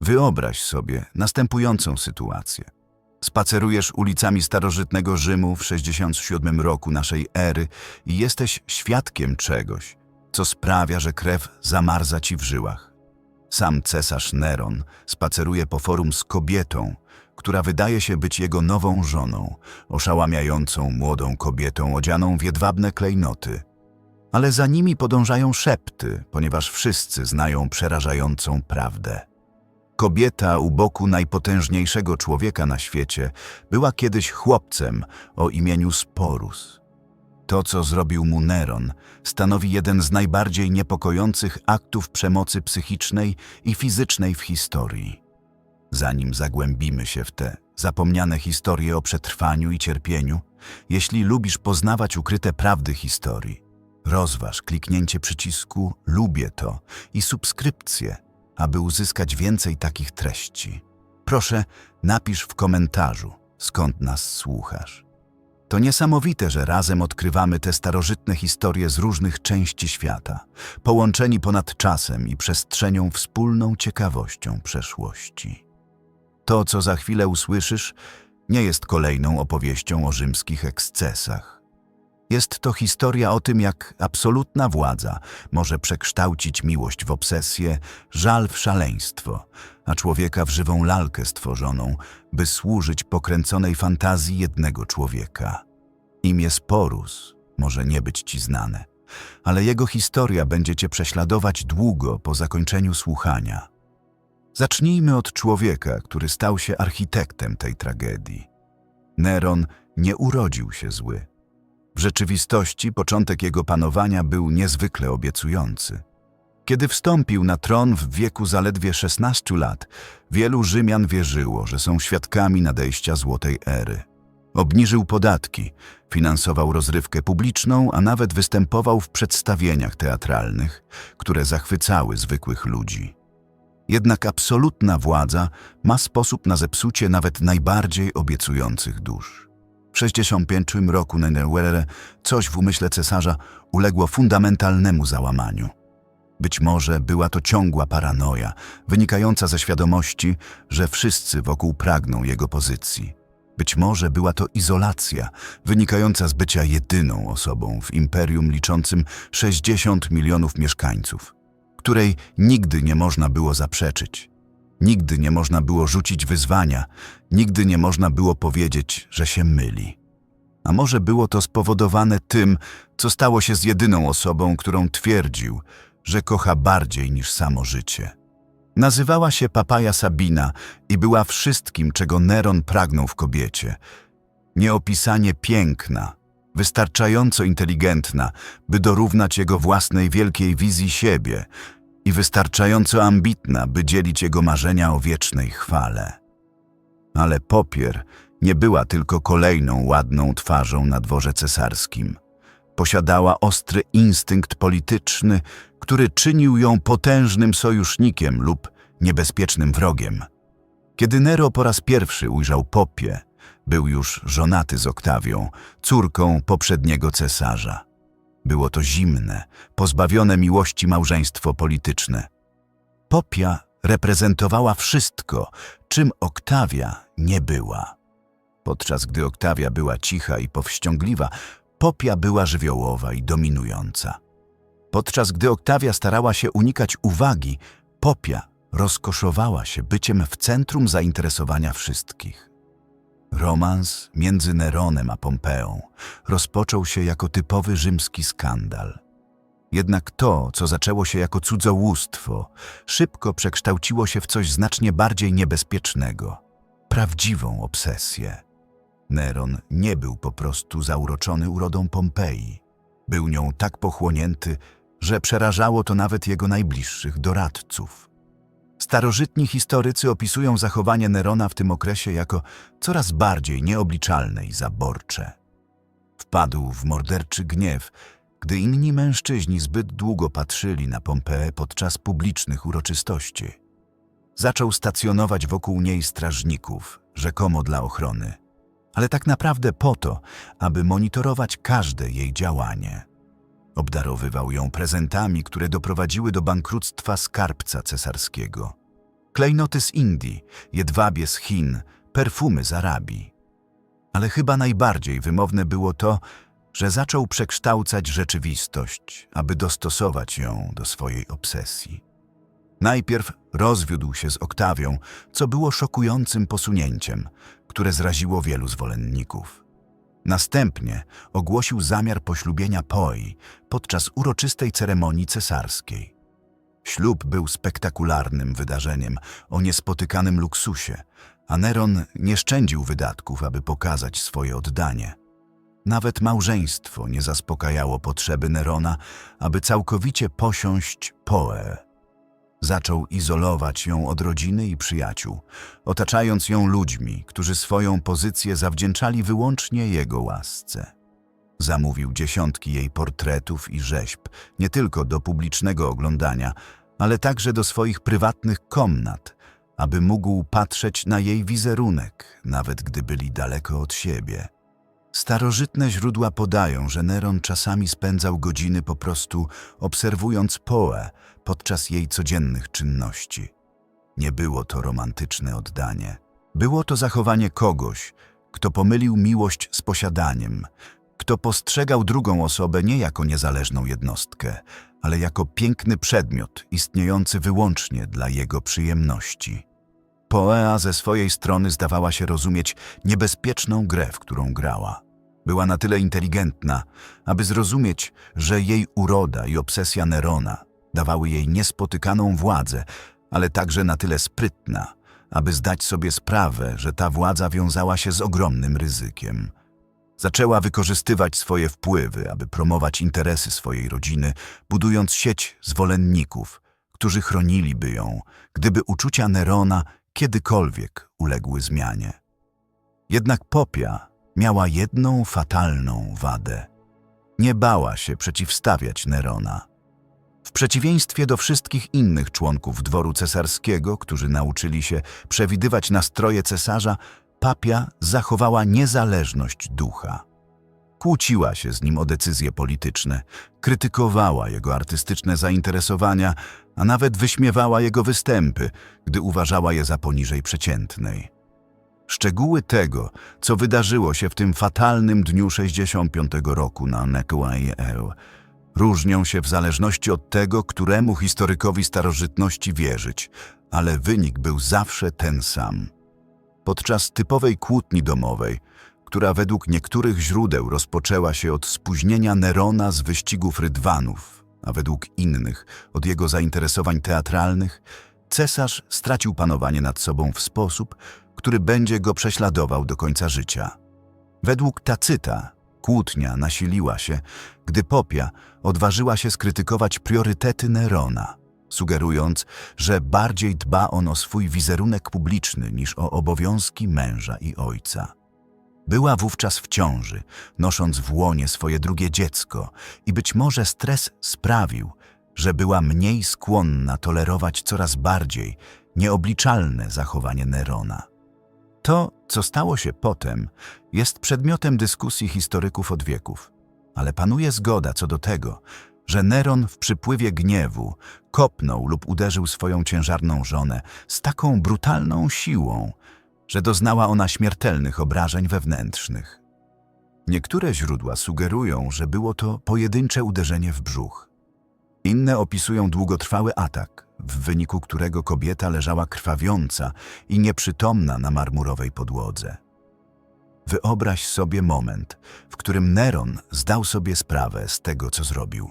Wyobraź sobie następującą sytuację. Spacerujesz ulicami starożytnego Rzymu w 67 roku naszej ery i jesteś świadkiem czegoś, co sprawia, że krew zamarza ci w żyłach. Sam cesarz Neron spaceruje po forum z kobietą, która wydaje się być jego nową żoną, oszałamiającą młodą kobietą odzianą w jedwabne klejnoty. Ale za nimi podążają szepty, ponieważ wszyscy znają przerażającą prawdę. Kobieta u boku najpotężniejszego człowieka na świecie była kiedyś chłopcem o imieniu Sporus. To, co zrobił mu Neron, stanowi jeden z najbardziej niepokojących aktów przemocy psychicznej i fizycznej w historii. Zanim zagłębimy się w te zapomniane historie o przetrwaniu i cierpieniu, jeśli lubisz poznawać ukryte prawdy historii, rozważ kliknięcie przycisku Lubię to i subskrypcję, aby uzyskać więcej takich treści. Proszę, napisz w komentarzu, skąd nas słuchasz. To niesamowite, że razem odkrywamy te starożytne historie z różnych części świata, połączeni ponad czasem i przestrzenią wspólną ciekawością przeszłości. To, co za chwilę usłyszysz, nie jest kolejną opowieścią o rzymskich ekscesach. Jest to historia o tym, jak absolutna władza może przekształcić miłość w obsesję, żal w szaleństwo, a człowieka w żywą lalkę stworzoną, by służyć pokręconej fantazji jednego człowieka. Imię Sporus może nie być ci znane, ale jego historia będzie cię prześladować długo po zakończeniu słuchania. Zacznijmy od człowieka, który stał się architektem tej tragedii. Neron nie urodził się zły. W rzeczywistości początek jego panowania był niezwykle obiecujący. Kiedy wstąpił na tron w wieku zaledwie 16 lat, wielu Rzymian wierzyło, że są świadkami nadejścia złotej ery. Obniżył podatki, finansował rozrywkę publiczną, a nawet występował w przedstawieniach teatralnych, które zachwycały zwykłych ludzi. Jednak absolutna władza ma sposób na zepsucie nawet najbardziej obiecujących dusz. W 65 roku Nenewere coś w umyśle cesarza uległo fundamentalnemu załamaniu. Być może była to ciągła paranoja, wynikająca ze świadomości, że wszyscy wokół pragną jego pozycji. Być może była to izolacja, wynikająca z bycia jedyną osobą w imperium liczącym 60 milionów mieszkańców, której nigdy nie można było zaprzeczyć. Nigdy nie można było rzucić wyzwania, nigdy nie można było powiedzieć, że się myli. A może było to spowodowane tym, co stało się z jedyną osobą, którą twierdził, że kocha bardziej niż samo życie. Nazywała się Papaja Sabina i była wszystkim, czego Neron pragnął w kobiecie. Nieopisanie piękna, wystarczająco inteligentna, by dorównać jego własnej wielkiej wizji siebie i wystarczająco ambitna, by dzielić jego marzenia o wiecznej chwale. Ale Popier nie była tylko kolejną ładną twarzą na dworze cesarskim. Posiadała ostry instynkt polityczny, który czynił ją potężnym sojusznikiem lub niebezpiecznym wrogiem. Kiedy Nero po raz pierwszy ujrzał Popię, był już żonaty z Oktawią, córką poprzedniego cesarza. Było to zimne, pozbawione miłości małżeństwo polityczne. Popia reprezentowała wszystko, czym Oktawia nie była. Podczas gdy Oktawia była cicha i powściągliwa, Popia była żywiołowa i dominująca. Podczas gdy Oktawia starała się unikać uwagi, Popia rozkoszowała się byciem w centrum zainteresowania wszystkich. Romans między Neronem a Pompeą rozpoczął się jako typowy rzymski skandal. Jednak to, co zaczęło się jako cudzołóstwo, szybko przekształciło się w coś znacznie bardziej niebezpiecznego prawdziwą obsesję. Neron nie był po prostu zauroczony urodą Pompeji. Był nią tak pochłonięty, że przerażało to nawet jego najbliższych doradców. Starożytni historycy opisują zachowanie Nerona w tym okresie jako coraz bardziej nieobliczalne i zaborcze. Wpadł w morderczy gniew, gdy inni mężczyźni zbyt długo patrzyli na Pompeę podczas publicznych uroczystości. Zaczął stacjonować wokół niej strażników, rzekomo dla ochrony, ale tak naprawdę po to, aby monitorować każde jej działanie. Obdarowywał ją prezentami, które doprowadziły do bankructwa skarbca cesarskiego. klejnoty z Indii, jedwabie z Chin, perfumy z Arabii. Ale chyba najbardziej wymowne było to, że zaczął przekształcać rzeczywistość, aby dostosować ją do swojej obsesji. Najpierw rozwiódł się z Oktawią, co było szokującym posunięciem, które zraziło wielu zwolenników. Następnie ogłosił zamiar poślubienia Poi podczas uroczystej ceremonii cesarskiej. Ślub był spektakularnym wydarzeniem o niespotykanym luksusie, a Neron nie szczędził wydatków, aby pokazać swoje oddanie. Nawet małżeństwo nie zaspokajało potrzeby Nerona, aby całkowicie posiąść Poę. Zaczął izolować ją od rodziny i przyjaciół, otaczając ją ludźmi, którzy swoją pozycję zawdzięczali wyłącznie jego łasce. Zamówił dziesiątki jej portretów i rzeźb, nie tylko do publicznego oglądania, ale także do swoich prywatnych komnat, aby mógł patrzeć na jej wizerunek, nawet gdy byli daleko od siebie. Starożytne źródła podają, że Neron czasami spędzał godziny po prostu obserwując Poę podczas jej codziennych czynności. Nie było to romantyczne oddanie. Było to zachowanie kogoś, kto pomylił miłość z posiadaniem, kto postrzegał drugą osobę nie jako niezależną jednostkę, ale jako piękny przedmiot istniejący wyłącznie dla jego przyjemności. Poea ze swojej strony zdawała się rozumieć niebezpieczną grę, w którą grała. Była na tyle inteligentna, aby zrozumieć, że jej uroda i obsesja Nerona dawały jej niespotykaną władzę, ale także na tyle sprytna, aby zdać sobie sprawę, że ta władza wiązała się z ogromnym ryzykiem. Zaczęła wykorzystywać swoje wpływy, aby promować interesy swojej rodziny, budując sieć zwolenników, którzy chroniliby ją, gdyby uczucia Nerona kiedykolwiek uległy zmianie. Jednak Popia miała jedną fatalną wadę. Nie bała się przeciwstawiać Nerona. W przeciwieństwie do wszystkich innych członków dworu cesarskiego, którzy nauczyli się przewidywać nastroje cesarza, Papia zachowała niezależność ducha. Kłóciła się z nim o decyzje polityczne, krytykowała jego artystyczne zainteresowania, a nawet wyśmiewała jego występy, gdy uważała je za poniżej przeciętnej. Szczegóły tego, co wydarzyło się w tym fatalnym dniu 65 roku na Netuaie-El, różnią się w zależności od tego, któremu historykowi starożytności wierzyć, ale wynik był zawsze ten sam. Podczas typowej kłótni domowej, która według niektórych źródeł rozpoczęła się od spóźnienia Nerona z wyścigów rydwanów, a według innych od jego zainteresowań teatralnych, cesarz stracił panowanie nad sobą w sposób, który będzie go prześladował do końca życia. Według Tacyta kłótnia nasiliła się, gdy Popia odważyła się skrytykować priorytety Nerona, sugerując, że bardziej dba on o swój wizerunek publiczny niż o obowiązki męża i ojca. Była wówczas w ciąży, nosząc w łonie swoje drugie dziecko i być może stres sprawił, że była mniej skłonna tolerować coraz bardziej nieobliczalne zachowanie Nerona. To, co stało się potem, jest przedmiotem dyskusji historyków od wieków, ale panuje zgoda co do tego, że Neron w przypływie gniewu kopnął lub uderzył swoją ciężarną żonę z taką brutalną siłą, że doznała ona śmiertelnych obrażeń wewnętrznych. Niektóre źródła sugerują, że było to pojedyncze uderzenie w brzuch. Inne opisują długotrwały atak, w wyniku którego kobieta leżała krwawiąca i nieprzytomna na marmurowej podłodze. Wyobraź sobie moment, w którym Neron zdał sobie sprawę z tego, co zrobił.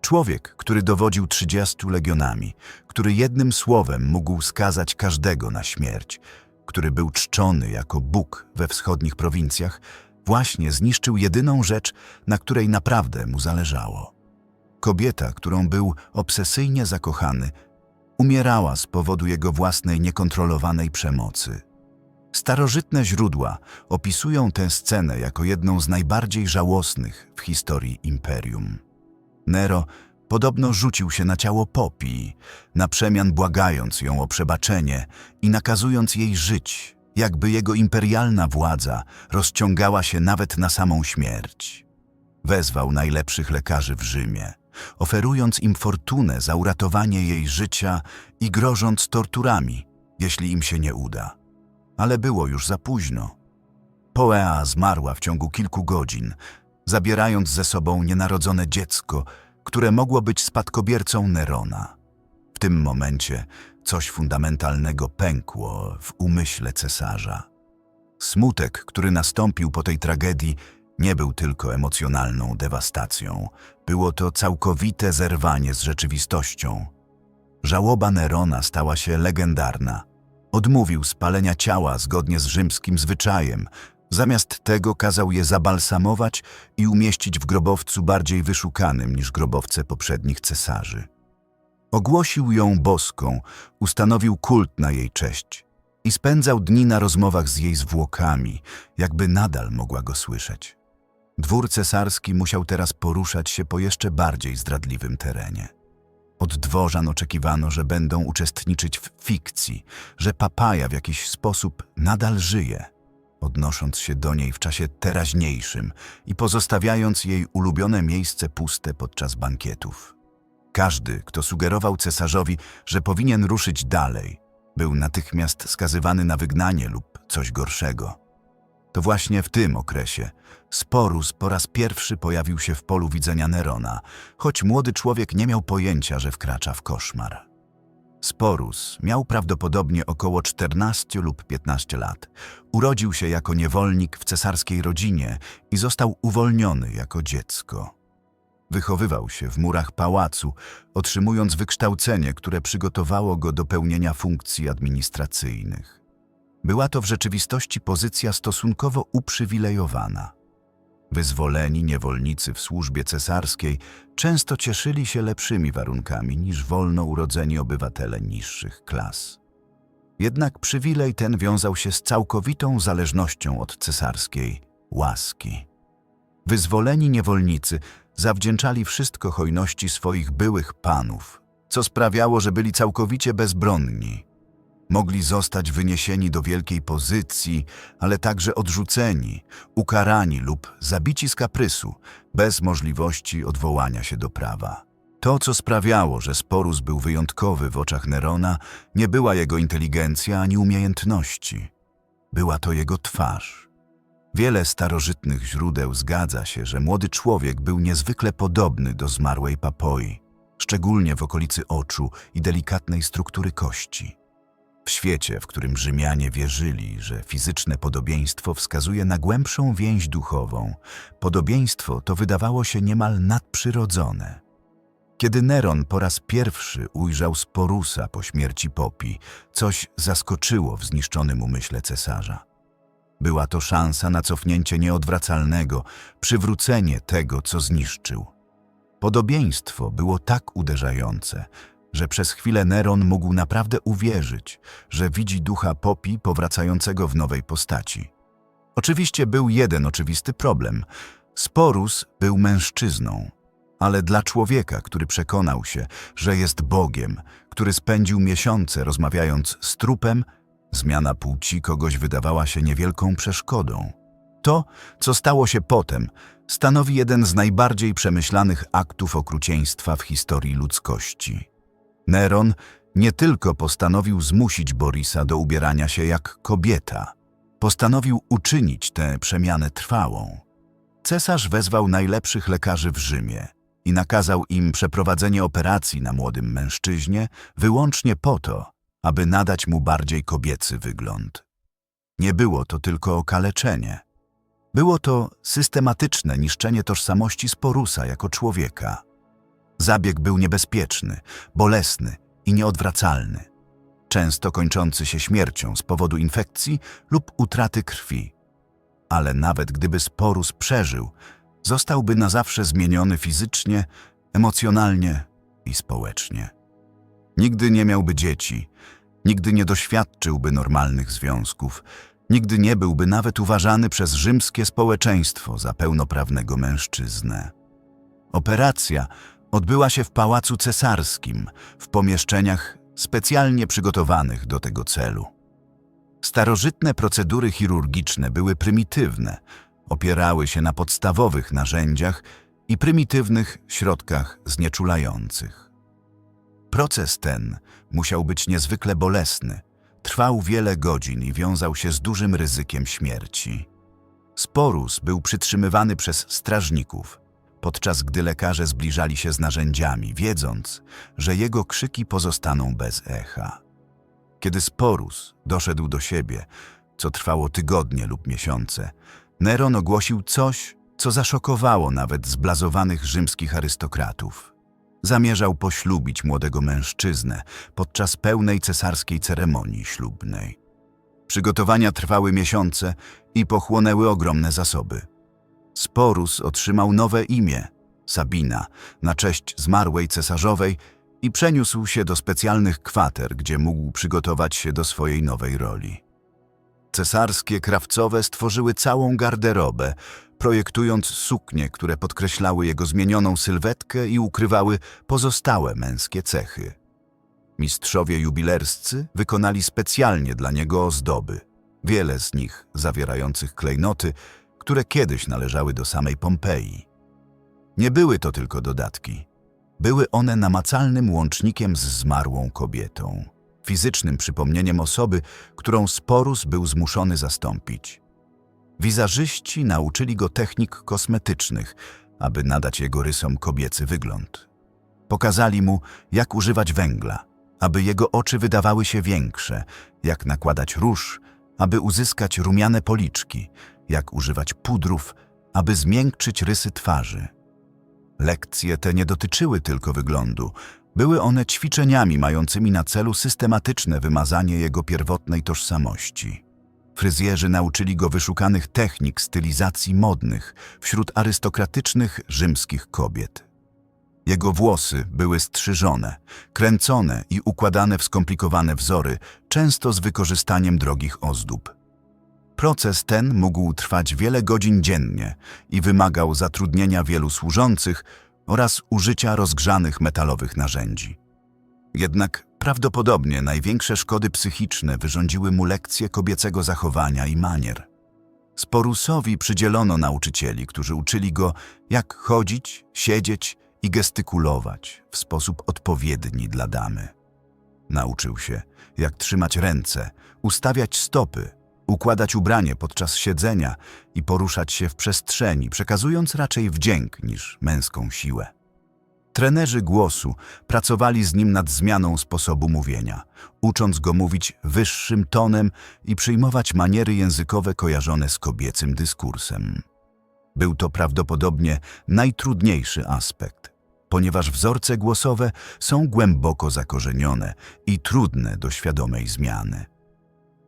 Człowiek, który dowodził trzydziestu legionami, który jednym słowem mógł skazać każdego na śmierć, który był czczony jako Bóg we wschodnich prowincjach, właśnie zniszczył jedyną rzecz, na której naprawdę mu zależało. Kobieta, którą był obsesyjnie zakochany, umierała z powodu jego własnej niekontrolowanej przemocy. Starożytne źródła opisują tę scenę jako jedną z najbardziej żałosnych w historii imperium. Nero podobno rzucił się na ciało Popii, na przemian błagając ją o przebaczenie i nakazując jej żyć, jakby jego imperialna władza rozciągała się nawet na samą śmierć. Wezwał najlepszych lekarzy w Rzymie, oferując im fortunę za uratowanie jej życia i grożąc torturami, jeśli im się nie uda. Ale było już za późno. Poea zmarła w ciągu kilku godzin, zabierając ze sobą nienarodzone dziecko, które mogło być spadkobiercą Nerona. W tym momencie coś fundamentalnego pękło w umyśle cesarza. Smutek, który nastąpił po tej tragedii, nie był tylko emocjonalną dewastacją. Było to całkowite zerwanie z rzeczywistością. Żałoba Nerona stała się legendarna. Odmówił spalenia ciała zgodnie z rzymskim zwyczajem. Zamiast tego kazał je zabalsamować i umieścić w grobowcu bardziej wyszukanym niż grobowce poprzednich cesarzy. Ogłosił ją boską, ustanowił kult na jej cześć i spędzał dni na rozmowach z jej zwłokami, jakby nadal mogła go słyszeć. Dwór cesarski musiał teraz poruszać się po jeszcze bardziej zdradliwym terenie. Od dworzan oczekiwano, że będą uczestniczyć w fikcji, że papaja w jakiś sposób nadal żyje, odnosząc się do niej w czasie teraźniejszym i pozostawiając jej ulubione miejsce puste podczas bankietów. Każdy, kto sugerował cesarzowi, że powinien ruszyć dalej, był natychmiast skazywany na wygnanie lub coś gorszego. To właśnie w tym okresie Sporus po raz pierwszy pojawił się w polu widzenia Nerona, choć młody człowiek nie miał pojęcia, że wkracza w koszmar. Sporus miał prawdopodobnie około 14 lub 15 lat. Urodził się jako niewolnik w cesarskiej rodzinie i został uwolniony jako dziecko. Wychowywał się w murach pałacu, otrzymując wykształcenie, które przygotowało go do pełnienia funkcji administracyjnych. Była to w rzeczywistości pozycja stosunkowo uprzywilejowana. Wyzwoleni niewolnicy w służbie cesarskiej często cieszyli się lepszymi warunkami niż wolno urodzeni obywatele niższych klas. Jednak przywilej ten wiązał się z całkowitą zależnością od cesarskiej łaski. Wyzwoleni niewolnicy zawdzięczali wszystko hojności swoich byłych panów, co sprawiało, że byli całkowicie bezbronni. Mogli zostać wyniesieni do wielkiej pozycji, ale także odrzuceni, ukarani lub zabici z kaprysu, bez możliwości odwołania się do prawa. To, co sprawiało, że Sporus był wyjątkowy w oczach Nerona, nie była jego inteligencja ani umiejętności. Była to jego twarz. Wiele starożytnych źródeł zgadza się, że młody człowiek był niezwykle podobny do zmarłej papoi, szczególnie w okolicy oczu i delikatnej struktury kości. W świecie, w którym Rzymianie wierzyli, że fizyczne podobieństwo wskazuje na głębszą więź duchową, podobieństwo to wydawało się niemal nadprzyrodzone. Kiedy Neron po raz pierwszy ujrzał Sporusa po śmierci Popi, coś zaskoczyło w zniszczonym umyśle cesarza. Była to szansa na cofnięcie nieodwracalnego, przywrócenie tego, co zniszczył. Podobieństwo było tak uderzające, że przez chwilę Neron mógł naprawdę uwierzyć, że widzi ducha Popi powracającego w nowej postaci. Oczywiście był jeden oczywisty problem. Sporus był mężczyzną, ale dla człowieka, który przekonał się, że jest Bogiem, który spędził miesiące rozmawiając z trupem, zmiana płci kogoś wydawała się niewielką przeszkodą. To, co stało się potem, stanowi jeden z najbardziej przemyślanych aktów okrucieństwa w historii ludzkości. Neron nie tylko postanowił zmusić Borisa do ubierania się jak kobieta, postanowił uczynić tę przemianę trwałą. Cesarz wezwał najlepszych lekarzy w Rzymie i nakazał im przeprowadzenie operacji na młodym mężczyźnie wyłącznie po to, aby nadać mu bardziej kobiecy wygląd. Nie było to tylko okaleczenie. Było to systematyczne niszczenie tożsamości Sporusa jako człowieka. Zabieg był niebezpieczny, bolesny i nieodwracalny, często kończący się śmiercią z powodu infekcji lub utraty krwi. Ale nawet gdyby Sporus przeżył, zostałby na zawsze zmieniony fizycznie, emocjonalnie i społecznie. Nigdy nie miałby dzieci, nigdy nie doświadczyłby normalnych związków, nigdy nie byłby nawet uważany przez rzymskie społeczeństwo za pełnoprawnego mężczyznę. Operacja odbyła się w Pałacu Cesarskim, w pomieszczeniach specjalnie przygotowanych do tego celu. Starożytne procedury chirurgiczne były prymitywne, opierały się na podstawowych narzędziach i prymitywnych środkach znieczulających. Proces ten musiał być niezwykle bolesny, trwał wiele godzin i wiązał się z dużym ryzykiem śmierci. Sporus był przytrzymywany przez strażników, podczas gdy lekarze zbliżali się z narzędziami, wiedząc, że jego krzyki pozostaną bez echa. Kiedy Sporus doszedł do siebie, co trwało tygodnie lub miesiące, Neron ogłosił coś, co zaszokowało nawet zblazowanych rzymskich arystokratów. Zamierzał poślubić młodego mężczyznę podczas pełnej cesarskiej ceremonii ślubnej. Przygotowania trwały miesiące i pochłonęły ogromne zasoby. Sporus otrzymał nowe imię Sabina na cześć zmarłej cesarzowej i przeniósł się do specjalnych kwater, gdzie mógł przygotować się do swojej nowej roli. Cesarskie krawcowe stworzyły całą garderobę, projektując suknie, które podkreślały jego zmienioną sylwetkę i ukrywały pozostałe męskie cechy. Mistrzowie jubilerscy wykonali specjalnie dla niego ozdoby, wiele z nich zawierających klejnoty, które kiedyś należały do samej Pompeji. Nie były to tylko dodatki. Były one namacalnym łącznikiem z zmarłą kobietą, fizycznym przypomnieniem osoby, którą Sporus był zmuszony zastąpić. Wizażyści nauczyli go technik kosmetycznych, aby nadać jego rysom kobiecy wygląd. Pokazali mu, jak używać węgla, aby jego oczy wydawały się większe, jak nakładać róż, aby uzyskać rumiane policzki, jak używać pudrów, aby zmiękczyć rysy twarzy. Lekcje te nie dotyczyły tylko wyglądu, były one ćwiczeniami mającymi na celu systematyczne wymazanie jego pierwotnej tożsamości. Fryzjerzy nauczyli go wyszukanych technik stylizacji modnych wśród arystokratycznych rzymskich kobiet. Jego włosy były strzyżone, kręcone i układane w skomplikowane wzory, często z wykorzystaniem drogich ozdób. Proces ten mógł trwać wiele godzin dziennie i wymagał zatrudnienia wielu służących oraz użycia rozgrzanych metalowych narzędzi. Jednak prawdopodobnie największe szkody psychiczne wyrządziły mu lekcje kobiecego zachowania i manier. Sporusowi przydzielono nauczycieli, którzy uczyli go, jak chodzić, siedzieć i gestykulować w sposób odpowiedni dla damy. Nauczył się, jak trzymać ręce, ustawiać stopy, układać ubranie podczas siedzenia i poruszać się w przestrzeni, przekazując raczej wdzięk niż męską siłę. Trenerzy głosu pracowali z nim nad zmianą sposobu mówienia, ucząc go mówić wyższym tonem i przyjmować maniery językowe kojarzone z kobiecym dyskursem. Był to prawdopodobnie najtrudniejszy aspekt, ponieważ wzorce głosowe są głęboko zakorzenione i trudne do świadomej zmiany.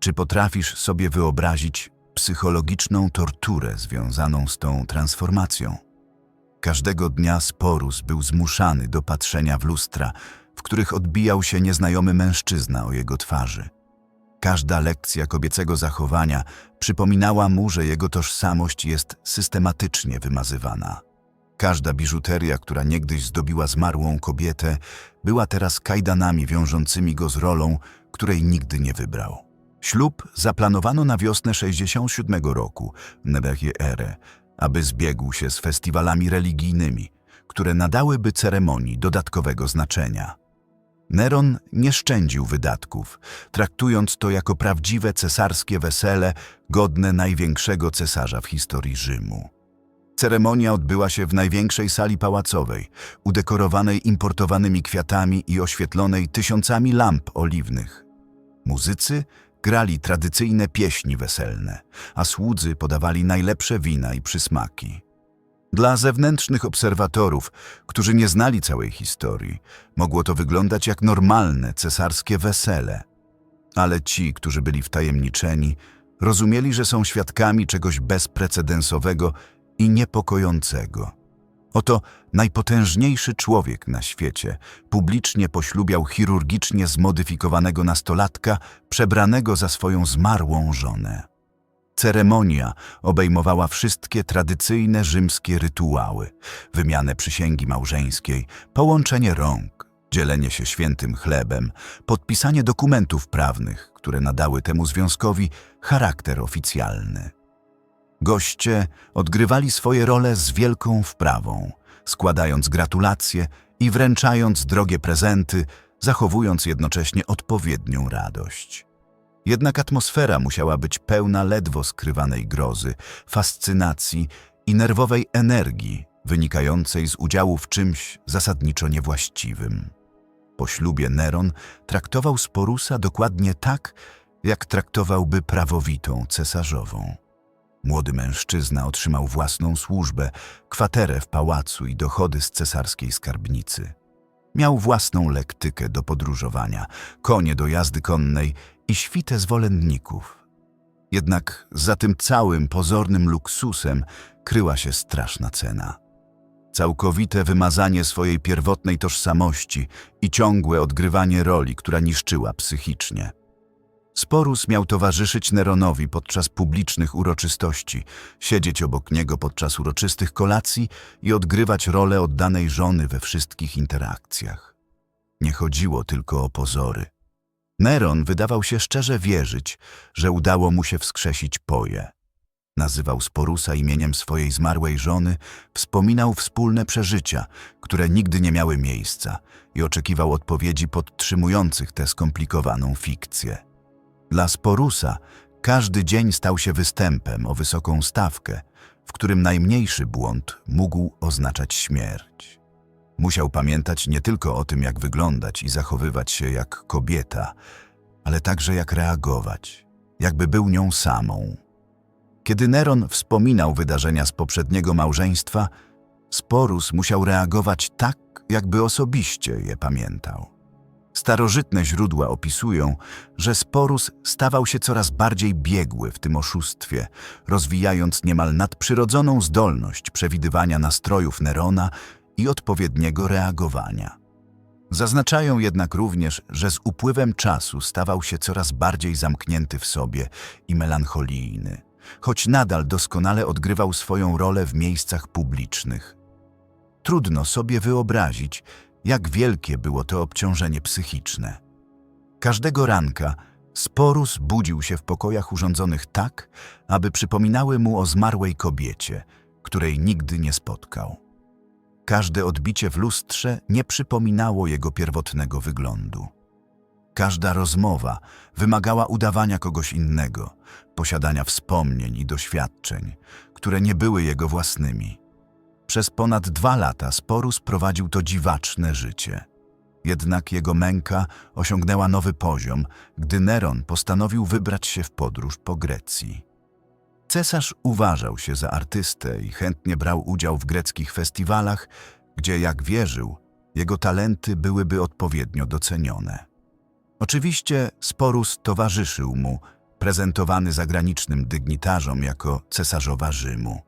Czy potrafisz sobie wyobrazić psychologiczną torturę związaną z tą transformacją? Każdego dnia Sporus był zmuszany do patrzenia w lustra, w których odbijał się nieznajomy mężczyzna o jego twarzy. Każda lekcja kobiecego zachowania przypominała mu, że jego tożsamość jest systematycznie wymazywana. Każda biżuteria, która niegdyś zdobiła zmarłą kobietę, była teraz kajdanami wiążącymi go z rolą, której nigdy nie wybrał. Ślub zaplanowano na wiosnę 67 roku, Nebekie Ere, aby zbiegł się z festiwalami religijnymi, które nadałyby ceremonii dodatkowego znaczenia. Neron nie szczędził wydatków, traktując to jako prawdziwe cesarskie wesele godne największego cesarza w historii Rzymu. Ceremonia odbyła się w największej sali pałacowej, udekorowanej importowanymi kwiatami i oświetlonej tysiącami lamp oliwnych. Muzycy grali tradycyjne pieśni weselne, a słudzy podawali najlepsze wina i przysmaki. Dla zewnętrznych obserwatorów, którzy nie znali całej historii, mogło to wyglądać jak normalne cesarskie wesele. Ale ci, którzy byli wtajemniczeni, rozumieli, że są świadkami czegoś bezprecedensowego i niepokojącego. Oto najpotężniejszy człowiek na świecie publicznie poślubiał chirurgicznie zmodyfikowanego nastolatka przebranego za swoją zmarłą żonę. Ceremonia obejmowała wszystkie tradycyjne rzymskie rytuały, wymianę przysięgi małżeńskiej, połączenie rąk, dzielenie się świętym chlebem, podpisanie dokumentów prawnych, które nadały temu związkowi charakter oficjalny. Goście odgrywali swoje role z wielką wprawą, składając gratulacje i wręczając drogie prezenty, zachowując jednocześnie odpowiednią radość. Jednak atmosfera musiała być pełna ledwo skrywanej grozy, fascynacji i nerwowej energii wynikającej z udziału w czymś zasadniczo niewłaściwym. Po ślubie Neron traktował Sporusa dokładnie tak, jak traktowałby prawowitą cesarzową. Młody mężczyzna otrzymał własną służbę, kwaterę w pałacu i dochody z cesarskiej skarbnicy. Miał własną lektykę do podróżowania, konie do jazdy konnej i świtę zwolenników. Jednak za tym całym pozornym luksusem kryła się straszna cena. Całkowite wymazanie swojej pierwotnej tożsamości i ciągłe odgrywanie roli, która niszczyła psychicznie. Sporus miał towarzyszyć Neronowi podczas publicznych uroczystości, siedzieć obok niego podczas uroczystych kolacji i odgrywać rolę oddanej żony we wszystkich interakcjach. Nie chodziło tylko o pozory. Neron wydawał się szczerze wierzyć, że udało mu się wskrzesić Poję. Nazywał Sporusa imieniem swojej zmarłej żony, wspominał wspólne przeżycia, które nigdy nie miały miejsca i oczekiwał odpowiedzi podtrzymujących tę skomplikowaną fikcję. Dla Sporusa każdy dzień stał się występem o wysoką stawkę, w którym najmniejszy błąd mógł oznaczać śmierć. Musiał pamiętać nie tylko o tym, jak wyglądać i zachowywać się jak kobieta, ale także jak reagować, jakby był nią samą. Kiedy Neron wspominał wydarzenia z poprzedniego małżeństwa, Sporus musiał reagować tak, jakby osobiście je pamiętał. Starożytne źródła opisują, że Sporus stawał się coraz bardziej biegły w tym oszustwie, rozwijając niemal nadprzyrodzoną zdolność przewidywania nastrojów Nerona i odpowiedniego reagowania. Zaznaczają jednak również, że z upływem czasu stawał się coraz bardziej zamknięty w sobie i melancholijny, choć nadal doskonale odgrywał swoją rolę w miejscach publicznych. Trudno sobie wyobrazić, jak wielkie było to obciążenie psychiczne. Każdego ranka Sporus budził się w pokojach urządzonych tak, aby przypominały mu o zmarłej kobiecie, której nigdy nie spotkał. Każde odbicie w lustrze nie przypominało jego pierwotnego wyglądu. Każda rozmowa wymagała udawania kogoś innego, posiadania wspomnień i doświadczeń, które nie były jego własnymi. Przez ponad dwa lata Sporus prowadził to dziwaczne życie. Jednak jego męka osiągnęła nowy poziom, gdy Neron postanowił wybrać się w podróż po Grecji. Cesarz uważał się za artystę i chętnie brał udział w greckich festiwalach, gdzie, jak wierzył, jego talenty byłyby odpowiednio docenione. Oczywiście Sporus towarzyszył mu, prezentowany zagranicznym dygnitarzom jako cesarzowa Rzymu.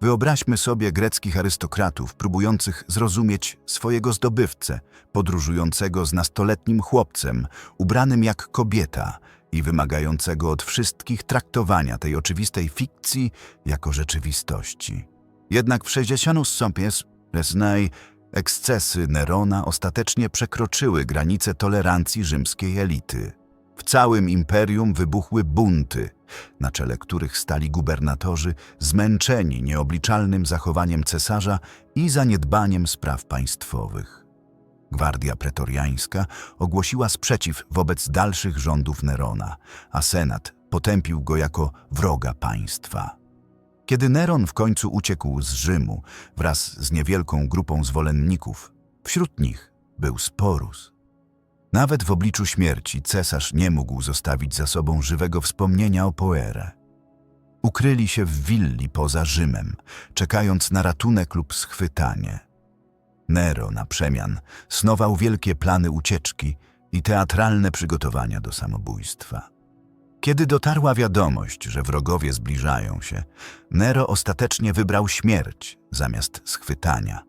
Wyobraźmy sobie greckich arystokratów próbujących zrozumieć swojego zdobywcę, podróżującego z nastoletnim chłopcem, ubranym jak kobieta i wymagającego od wszystkich traktowania tej oczywistej fikcji jako rzeczywistości. Jednak w 60 Sopies Resnaj ekscesy Nerona ostatecznie przekroczyły granice tolerancji rzymskiej elity. W całym imperium wybuchły bunty, na czele których stali gubernatorzy zmęczeni nieobliczalnym zachowaniem cesarza i zaniedbaniem spraw państwowych. Gwardia pretoriańska ogłosiła sprzeciw wobec dalszych rządów Nerona, a senat potępił go jako wroga państwa. Kiedy Neron w końcu uciekł z Rzymu wraz z niewielką grupą zwolenników, wśród nich był Sporus. Nawet w obliczu śmierci cesarz nie mógł zostawić za sobą żywego wspomnienia o Poere. Ukryli się w willi poza Rzymem, czekając na ratunek lub schwytanie. Nero na przemian snował wielkie plany ucieczki i teatralne przygotowania do samobójstwa. Kiedy dotarła wiadomość, że wrogowie zbliżają się, Nero ostatecznie wybrał śmierć zamiast schwytania.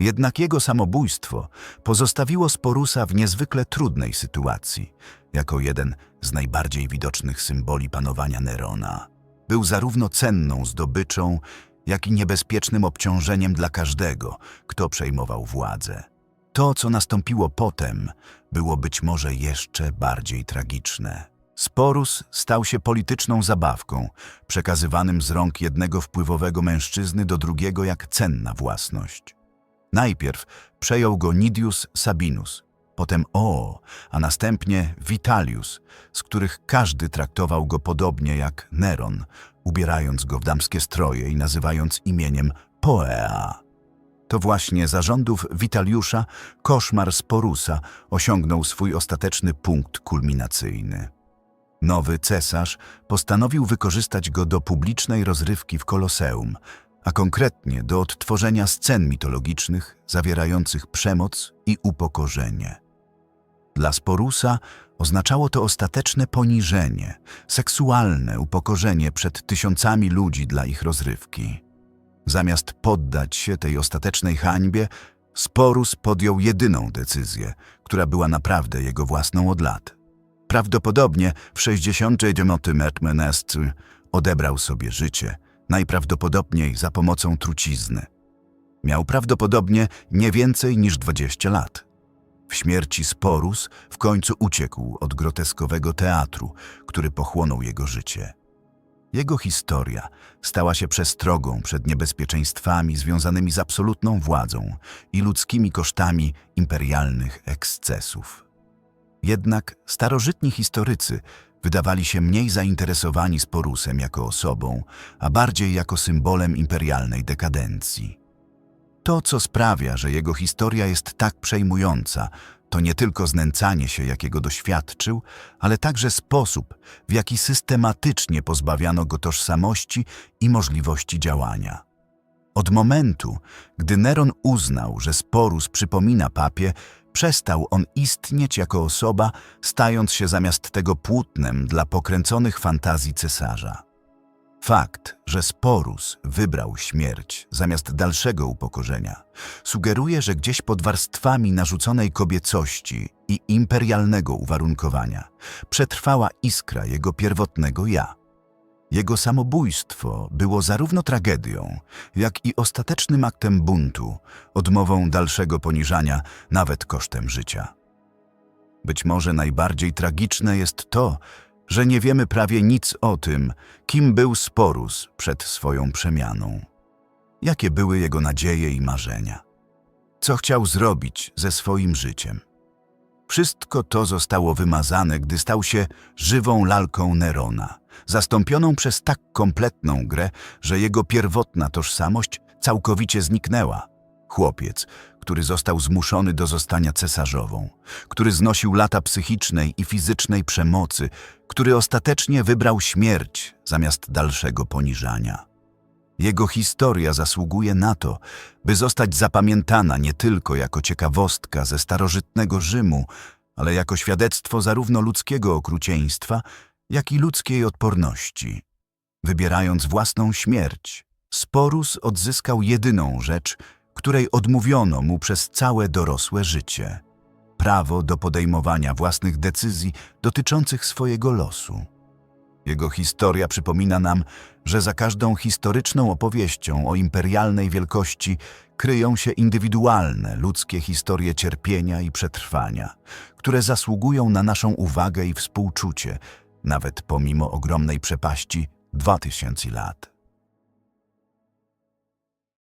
Jednak jego samobójstwo pozostawiło Sporusa w niezwykle trudnej sytuacji. Jako jeden z najbardziej widocznych symboli panowania Nerona, był zarówno cenną zdobyczą, jak i niebezpiecznym obciążeniem dla każdego, kto przejmował władzę. To, co nastąpiło potem, było być może jeszcze bardziej tragiczne. Sporus stał się polityczną zabawką, przekazywanym z rąk jednego wpływowego mężczyzny do drugiego jak cenna własność. Najpierw przejął go Nidius Sabinus, potem O, a następnie Vitalius, z których każdy traktował go podobnie jak Neron, ubierając go w damskie stroje i nazywając imieniem Poea. To właśnie za rządów Witaliusza koszmar Sporusa osiągnął swój ostateczny punkt kulminacyjny. Nowy cesarz postanowił wykorzystać go do publicznej rozrywki w Koloseum, a konkretnie do odtworzenia scen mitologicznych zawierających przemoc i upokorzenie. Dla Sporusa oznaczało to ostateczne poniżenie, seksualne upokorzenie przed tysiącami ludzi dla ich rozrywki. Zamiast poddać się tej ostatecznej hańbie, Sporus podjął jedyną decyzję, która była naprawdę jego własną od lat. Prawdopodobnie w 69 Metmenestr odebrał sobie życie, najprawdopodobniej za pomocą trucizny. Miał prawdopodobnie nie więcej niż 20 lat. W śmierci Sporus w końcu uciekł od groteskowego teatru, który pochłonął jego życie. Jego historia stała się przestrogą przed niebezpieczeństwami związanymi z absolutną władzą i ludzkimi kosztami imperialnych ekscesów. Jednak starożytni historycy wydawali się mniej zainteresowani Sporusem jako osobą, a bardziej jako symbolem imperialnej dekadencji. To, co sprawia, że jego historia jest tak przejmująca, to nie tylko znęcanie się, jakiego doświadczył, ale także sposób, w jaki systematycznie pozbawiano go tożsamości i możliwości działania. Od momentu, gdy Neron uznał, że Sporus przypomina papie, przestał on istnieć jako osoba, stając się zamiast tego płótnem dla pokręconych fantazji cesarza. Fakt, że Sporus wybrał śmierć zamiast dalszego upokorzenia, sugeruje, że gdzieś pod warstwami narzuconej kobiecości i imperialnego uwarunkowania przetrwała iskra jego pierwotnego ja. Jego samobójstwo było zarówno tragedią, jak i ostatecznym aktem buntu, odmową dalszego poniżania, nawet kosztem życia. Być może najbardziej tragiczne jest to, że nie wiemy prawie nic o tym, kim był Sporus przed swoją przemianą. Jakie były jego nadzieje i marzenia? Co chciał zrobić ze swoim życiem? Wszystko to zostało wymazane, gdy stał się żywą lalką Nerona, zastąpioną przez tak kompletną grę, że jego pierwotna tożsamość całkowicie zniknęła. Chłopiec, który został zmuszony do zostania cesarzową, który znosił lata psychicznej i fizycznej przemocy, który ostatecznie wybrał śmierć zamiast dalszego poniżania. Jego historia zasługuje na to, by zostać zapamiętana nie tylko jako ciekawostka ze starożytnego Rzymu, ale jako świadectwo zarówno ludzkiego okrucieństwa, jak i ludzkiej odporności. Wybierając własną śmierć, Sporus odzyskał jedyną rzecz, której odmówiono mu przez całe dorosłe życie prawo do podejmowania własnych decyzji dotyczących swojego losu. Jego historia przypomina nam, że za każdą historyczną opowieścią o imperialnej wielkości kryją się indywidualne, ludzkie historie cierpienia i przetrwania, które zasługują na naszą uwagę i współczucie, nawet pomimo ogromnej przepaści 2000 lat.